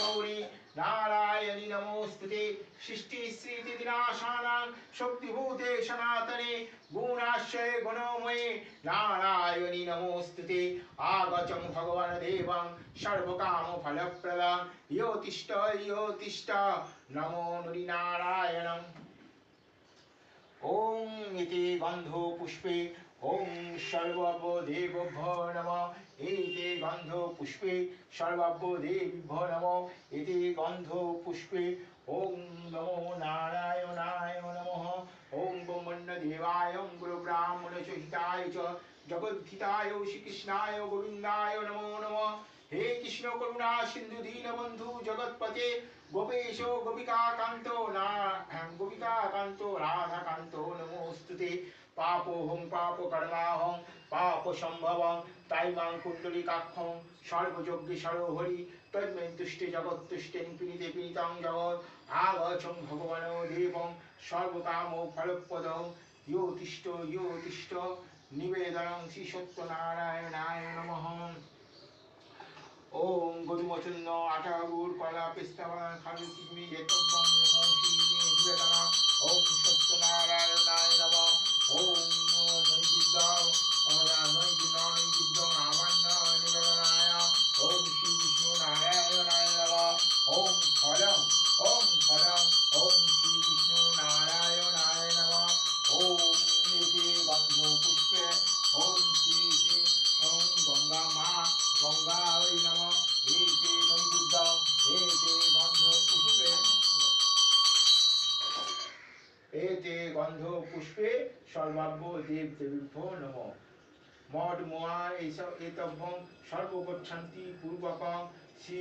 গৌরী নারায়ণী নমস্তুতে সৃষ্টি স্মৃতি বিনাশানাং শক্তিভূতে সনাতনে গুণাশ্রয়ে গুণময়ে নারায়ণী নমস্তুতে আগচং ভগবান দেবং সর্বকাম ফলপ্রদাং ইয়োতিষ্ঠ ইয়োতিষ্ঠ নমো নুরি নারায়ণং ওং ইতি গন্ধ পুষ্পে ওং সর্বব দেবভ্যো নম এতে গন্ধ পুষ্পে সর্বব দেবভ্যো নম এতে গন্ধ পুষ্পে। ওং নমো নারায়ণায় নমঃ। ওং ব্রহ্মণ্য দেবায় গুরু ব্রাহ্মণ চ হিতায় চ জগদ্ধিতায়, শ্রীকৃষ্ণায়, গোবিন্দায় নমো নমঃ। হে কৃষ্ণ করুণা সিন্ধু দীনবন্ধু জগৎপতে গোপেশ গোপিকা কান্ত না গোপিকা কান্ত রাধা কান্ত নমোস্তুতে। পাপোহং পাপ কর্মাহং পাপ সম্ভবং তাই মাং কুণ্ডলী কাক্ষং সর্বযজ্ঞে সর্বহরি তন্মে তুষ্টে জগৎতুষ্টে নিপীড়িতে পীড়িতং জগৎ আগছং ভগবান দেবং সর্বকাম ফলপ্রদং ইয়ো তিষ্ঠ ইয়ো তিষ্ঠ নিবেদনং শ্রী সত্যনারায়ণায় নমঃ ওম গরুমচন্ন আটা গুড় কলা পেস্তা বাদাম খালু কিশমি এতব্বং নমো গঙ্গায় নম। এতে নৈবেদ্য এতে গন্ধ পুষ্পে। এতে গন্ধ পুষ্পে সর্বাব্য দেব দেবীভ্য নম। মঠ মোয়া এইসব এতব্যং সর্বগচ্ছান্তি, পূর্বকং, শ্রী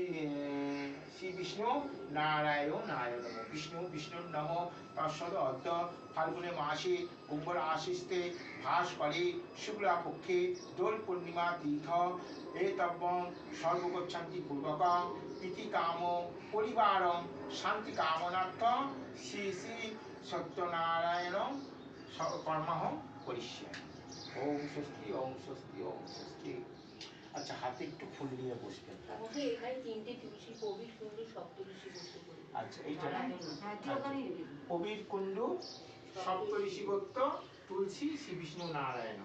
শ্রী বিষ্ণু নারায়ণ নারায়ণ বিষ্ণু বিষ্ণুর নম। তৎসদ অদ্য ফাল্গুনে মাসে কুম্ভর আশিস্তে ভাস্করে শুক্লা পক্ষে দোল পূর্ণিমা তীর্থ এতব্যং সর্বগচ্ছান্তি, পূর্বকং ইতি কাম পরিবারং শান্তি কামনার্থ শ্রী শ্রী সত্যনারায়ণ কর্মাহং করিষ্যামি ওম স্বস্তি ওম স্বস্তি ওম স্বস্তি। আচ্ছা হাতে একটু ফুল নিয়ে বসবেন আমাকে এখানে তিনটে তুলসী কবির সুন্দর সপ্তঋষি করতে বলি আচ্ছা এইটা হ্যাঁ কবির কুণ্ডু সপ্তঋষি গোত্র তুলসী শ্রী বিষ্ণু নারায়ণ।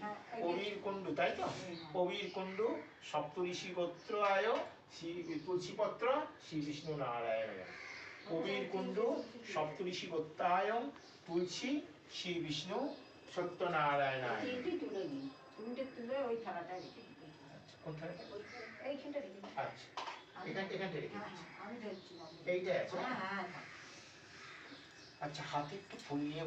হ্যাঁ কবির কুণ্ডু তাই তো? কবির কুণ্ডু সপ্তঋষি গোত্র আয় শ্রী তুলসী পত্র শ্রী বিষ্ণু নারায়ণ। কবির কুণ্ডু সপ্তঋষি গোত্রায় তুলসী শ্রী বিষ্ণু সত্যনারায়ণ আচ্ছা হাতে একটু ফুল নিয়ে